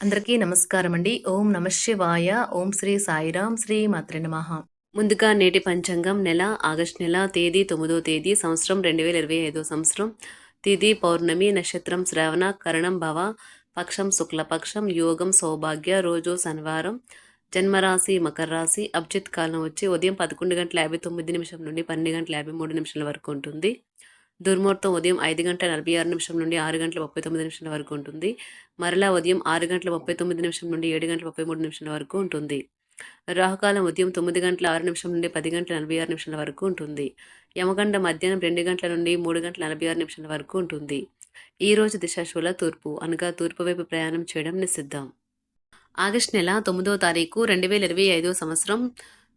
అందరికీ నమస్కారం అండి. ఓం నమ శివాయ. ఓం శ్రీ సాయిరాం శ్రీ మాత్ర నమః. ముందుగా నేటి పంచాంగం నెల ఆగస్టు నెల తేదీ తొమ్మిదో తేదీ సంవత్సరం రెండు వేల ఇరవై ఐదో సంవత్సరం. తిథి పౌర్ణమి నక్షత్రం శ్రావణ కరణం భవ పక్షం శుక్లపక్షం యోగం సౌభాగ్య రోజు శనివారం జన్మరాశి మకర రాశి అభిజిత్ కాలం వచ్చి ఉదయం పదకొండు గంటల యాభై తొమ్మిది నిమిషం నుండి పన్నెండు గంటల యాభై మూడు నిమిషాల వరకు ఉంటుంది. దుర్ముహూర్తం ఉదయం ఐదు గంటల నలభై ఆరు నిమిషం నుండి ఆరు గంటల ముప్పై తొమ్మిది నిమిషాల వరకు ఉంటుంది. మరలా ఉదయం ఆరు గంటల ముప్పై తొమ్మిది నిమిషం నుండి ఏడు గంటల ముప్పై మూడు నిమిషాల వరకు ఉంటుంది. రాహుకాలం ఉదయం తొమ్మిది గంటల ఆరు నిమిషం నుండి పది గంటల నలభై ఆరు నిమిషాల వరకు ఉంటుంది. యమగండ మధ్యాహ్నం రెండు గంటల నుండి మూడు గంటల నలభై ఆరు నిమిషాల వరకు ఉంటుంది. ఈ రోజు దిశాశూల తూర్పు అనగా తూర్పు వైపు ప్రయాణం చేయడం నిషిద్ధం. ఆగస్టు నెల తొమ్మిదో తారీఖు రెండు వేల ఇరవై ఐదో సంవత్సరం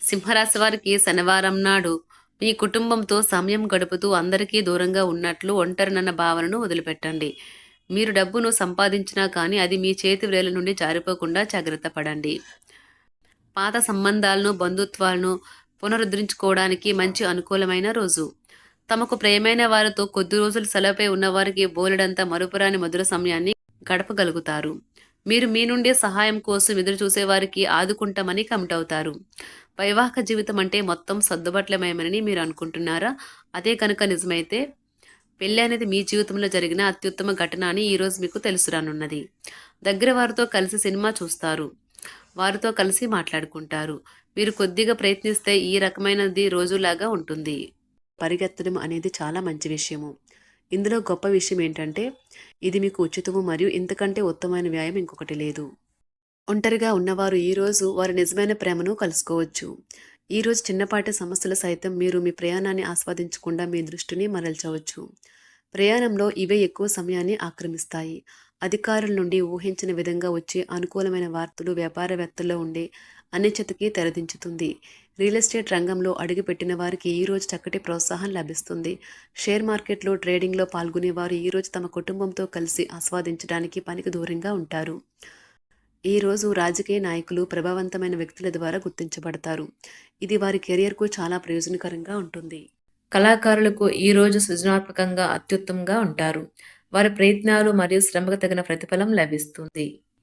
సింహరాశి వారికి శనివారం నాడు మీ కుటుంబంతో సమయం గడుపుతూ అందరికీ దూరంగా ఉన్నట్లు ఒంటరినన్న భావనను వదిలిపెట్టండి. మీరు డబ్బును సంపాదించినా కానీ అది మీ చేతి వేల నుండి జారిపోకుండా జాగ్రత్త పడండి. పాత సంబంధాలను బంధుత్వాలను పునరుద్ధరించుకోవడానికి మంచి అనుకూలమైన రోజు. తమకు ప్రియమైన వారితో కొద్ది రోజులు సెలవుపై ఉన్నవారికి బోలెడంత మరుపురాని మధుర సమయాన్ని గడపగలుగుతారు. మీరు మీ నుండే సహాయం కోసం ఎదురు చూసేవారికి ఆదుకుంటామని కమిట్ అవుతారు వైవాహిక జీవితం అంటే మొత్తం సర్దుబాట్లమయమని మీరు అనుకుంటున్నారా? అదే కనుక నిజమైతే పెళ్ళి అనేది మీ జీవితంలో జరిగిన అత్యుత్తమ ఘటన అని ఈరోజు మీకు తెలుసురానున్నది దగ్గర వారితో కలిసి సినిమా చూస్తారు. వారితో కలిసి మాట్లాడుకుంటారు. మీరు కొద్దిగా ప్రయత్నిస్తే ఈ రకమైనది రోజులాగా ఉంటుంది. పరిగెత్తడం అనేది చాలా మంచి విషయము. ఇందులో గొప్ప విషయం ఏంటంటే ఇది మీకు ఉచితము మరియు ఇంతకంటే ఉత్తమైన వ్యాయామం ఇంకొకటి లేదు. ఒంటరిగా ఉన్నవారు ఈరోజు వారి నిజమైన ప్రేమను కలుసుకోవచ్చు. ఈరోజు చిన్నపాటి సమస్యలు సైతం మీరు మీ ప్రయాణాన్ని ఆస్వాదించకుండా మీ దృష్టిని మరల్చవచ్చు. ప్రయాణంలో ఇవే ఎక్కువ సమయాన్ని ఆక్రమిస్తాయి. అధికారుల నుండి ఊహించిన విధంగా వచ్చే అనుకూలమైన వార్తలు వ్యాపారవేత్తల్లో ఉండే అనిశ్చితకి తెరదించుతుంది. రియల్ ఎస్టేట్ రంగంలో అడుగుపెట్టిన వారికి ఈరోజు చక్కటి ప్రోత్సాహం లభిస్తుంది. షేర్ మార్కెట్లో ట్రేడింగ్లో పాల్గొనేవారు ఈరోజు తమ కుటుంబంతో కలిసి ఆస్వాదించడానికి పనికి దూరంగా ఉంటారు. ఈరోజు రాజకీయ నాయకులు ప్రభావవంతమైన వ్యక్తుల ద్వారా గుర్తించబడతారు. ఇది వారి కెరియర్కు చాలా ప్రయోజనకరంగా ఉంటుంది. కళాకారులకు ఈరోజు సృజనాత్మకంగా అత్యుత్తమంగా ఉంటారు. వారి ప్రయత్నాలు మరియు శ్రమకు తగిన ప్రతిఫలం లభిస్తుంది.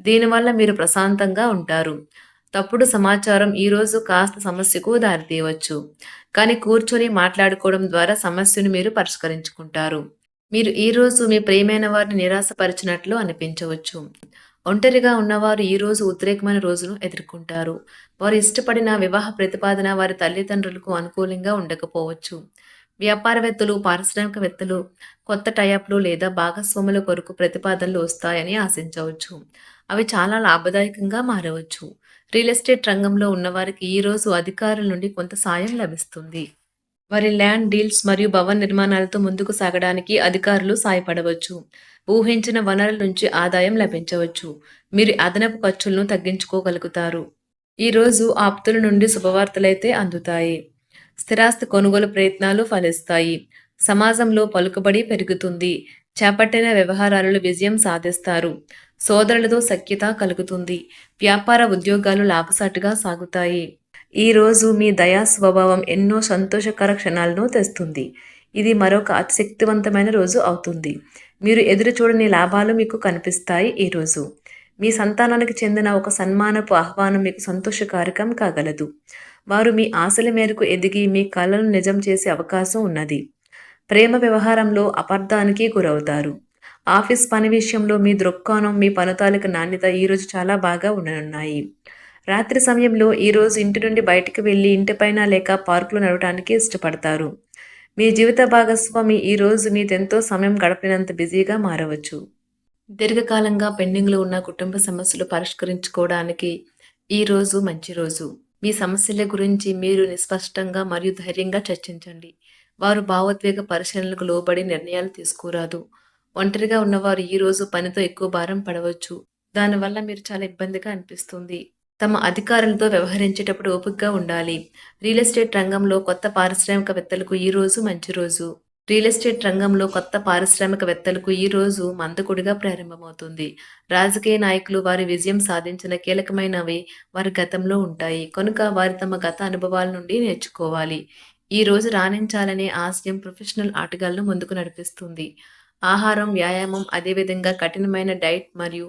దీనివల్ల మీరు ప్రశాంతంగా ఉంటారు. తప్పుడు సమాచారం ఈరోజు కాస్త సమస్యకు దారితీయవచ్చు. కానీ కూర్చొని మాట్లాడుకోవడం ద్వారా సమస్యను మీరు పరిష్కరించుకుంటారు. మీరు ఈరోజు మీ ప్రియమైన వారిని నిరాశపరిచినట్లు అనిపించవచ్చు. ఒంటరిగా ఉన్నవారు ఈ రోజు ఉద్రేకమైన రోజును ఎదుర్కొంటారు. వారు ఇష్టపడిన వివాహ ప్రతిపాదన వారి తల్లిదండ్రులకు అనుకూలంగా ఉండకపోవచ్చు. వ్యాపారవేత్తలు పారిశ్రామికవేత్తలు కొత్త టైప్లు లేదా భాగస్వాముల కొరకు ప్రతిపాదనలు వస్తాయని ఆశించవచ్చు. అవి చాలా లాభదాయకంగా మారవచ్చు. రియల్ ఎస్టేట్ రంగంలో ఉన్నవారికి ఈరోజు అధికారుల నుండి కొంత సాయం లభిస్తుంది. వారి ల్యాండ్ డీల్స్ మరియు భవన నిర్మాణాలతో ముందుకు సాగడానికి అధికారులు సాయపడవచ్చు. ఊహించిన వనరుల నుంచి ఆదాయం లభించవచ్చు. మీరు అదనపు ఖర్చులను తగ్గించుకోగలుగుతారు. ఈరోజు ఆప్తుల నుండి శుభవార్తలైతే అందుతాయి. స్థిరాస్తి కొనుగోలు ప్రయత్నాలు ఫలిస్తాయి. సమాజంలో పలుకుబడి పెరుగుతుంది. చేపట్టిన వ్యవహారాలలో విజయం సాధిస్తారు. సోదరులతో సఖ్యత కలుగుతుంది. వ్యాపార ఉద్యోగాలు లాభసాటుగా సాగుతాయి. ఈ రోజు మీ దయా స్వభావం ఎన్నో సంతోషకర క్షణాలను తెస్తుంది. ఇది మరొక అతిశక్తివంతమైన రోజు అవుతుంది. మీరు ఎదురు చూడని లాభాలు మీకు కనిపిస్తాయి ఈరోజు మీ సంతానానికి చెందిన ఒక సన్మానపు ఆహ్వానం మీకు సంతోషకారకం కాగలదు. వారు మీ ఆశల మేరకు ఎదిగి మీ కళలను నిజం చేసే అవకాశం ఉన్నది. ప్రేమ వ్యవహారంలో అపార్థానికి గురవుతారు. ఆఫీస్ పని విషయంలో మీ దృక్కోణం మీ పనుతాలిక నాణ్యత ఈరోజు చాలా బాగా ఉండనున్నాయి. రాత్రి సమయంలో ఈరోజు ఇంటి నుండి బయటికి వెళ్ళి ఇంటిపైన లేక పార్కులో నడవడానికి ఇష్టపడతారు. మీ జీవిత భాగస్వామి ఈరోజు మీదెంతో సమయం గడపినంత బిజీగా మారవచ్చు. దీర్ఘకాలంగా పెండింగ్లో ఉన్న కుటుంబ సమస్యలు పరిష్కరించుకోవడానికి ఈ రోజు మంచి రోజు. మీ సమస్యల గురించి మీరు నిస్పష్టంగా మరియు ధైర్యంగా చర్చించండి. వారు భావోద్వేగ పరిశీలనలకు లోబడి నిర్ణయాలు తీసుకోరాదు. ఒంటరిగా ఉన్నవారు ఈ రోజు పనితో ఎక్కువ భారం పడవచ్చు. దానివల్ల మీరు చాలా ఇబ్బందిగా అనిపిస్తుంది. తమ అధికారులతో వ్యవహరించేటప్పుడు ఓపికగా ఉండాలి. రియల్ ఎస్టేట్ రంగంలో కొత్త పారిశ్రామికవేత్తలకు ఈ రోజు మంచి రోజు. రియల్ ఎస్టేట్ రంగంలో కొత్త పారిశ్రామికవేత్తలకు ఈ రోజు మందకుడిగా ప్రారంభమవుతుంది. రాజకీయ నాయకులు వారి విజయం సాధించిన కీలకమైనవి వారి గతంలో ఉంటాయి. కనుక వారి తమ గత అనుభవాల నుండి నేర్చుకోవాలి. ఈ రోజు రాణించాలనే ఆశయం ప్రొఫెషనల్ ఆటగాళ్ళను ముందుకు నడిపిస్తుంది. ఆహారం వ్యాయామం అదేవిధంగా కఠినమైన డైట్ మరియు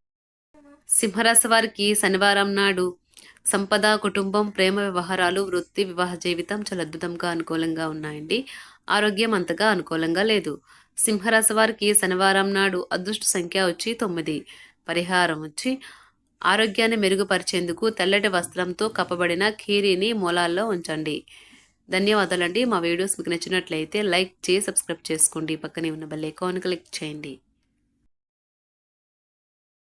సింహరాశి వారికి శనివారం నాడు సంపద కుటుంబం ప్రేమ వ్యవహారాలు వృత్తి వివాహ జీవితం చాలా అద్భుతంగా అనుకూలంగా ఉన్నాయండి. ఆరోగ్యం అంతగా అనుకూలంగా లేదు. సింహరాశి వారికి శనివారం నాడు అదృష్ట సంఖ్య వచ్చి తొమ్మిది. పరిహారం వచ్చి ఆరోగ్యాన్ని మెరుగుపరిచేందుకు తెల్లటి వస్త్రంతో కప్పబడిన ఖీరీని మూలాల్లో ఉంచండి. ధన్యవాదాలండి. మా వీడియోస్ మీకు నచ్చినట్లయితే లైక్ చేసి సబ్స్క్రైబ్ చేసుకోండి. పక్కనే ఉన్న బెల్ ఐకాన్ క్లిక్ చేయండి.